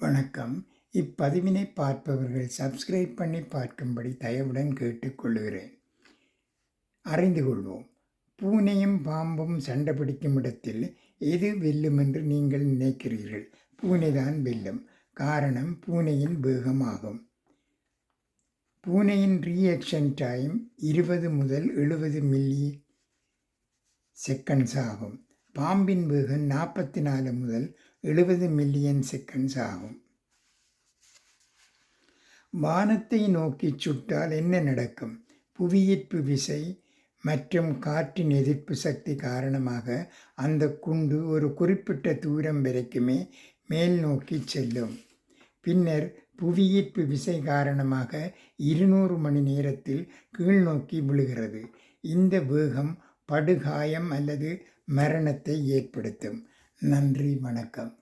வணக்கம். இப்பதிவினை பார்ப்பவர்கள் சப்ஸ்கிரைப் பண்ணி பார்க்கும்படி தயவுடன் கேட்டுக்கொள்கிறேன். அறிந்து கொள்வோம். பூனையும் பாம்பும் சண்டை பிடிக்கும் இடத்தில் எது வெல்லும் என்று நீங்கள் நினைக்கிறீர்கள்? பூனைதான் வெல்லும். காரணம் பூனையின் வேகமாகும். பூனையின் ரியாக்ஷன் டைம் இருபது முதல் எழுபது மில்லி செகண்ட்ஸ் ஆகும். பாம்பின் வேகம் நாற்பத்தி நாலு முதல் எழுபது மில்லியன் செகண்ட்ஸ் ஆகும். வானத்தை நோக்கி சுட்டால் என்ன நடக்கும்? புவியீர்ப்பு விசை மற்றும் காற்றின் எதிர்ப்பு சக்தி காரணமாக அந்த குண்டு ஒரு குறிப்பிட்ட தூரம் வரைக்குமே மேல் நோக்கி செல்லும். பின்னர் புவியீர்ப்பு விசை காரணமாக இருநூறு மணி நேரத்தில் கீழ் நோக்கி விழுகிறது. இந்த வேகம் படுகாயம் அல்லது மரணத்தை ஏற்படுத்தும். நன்றி வணக்கம்.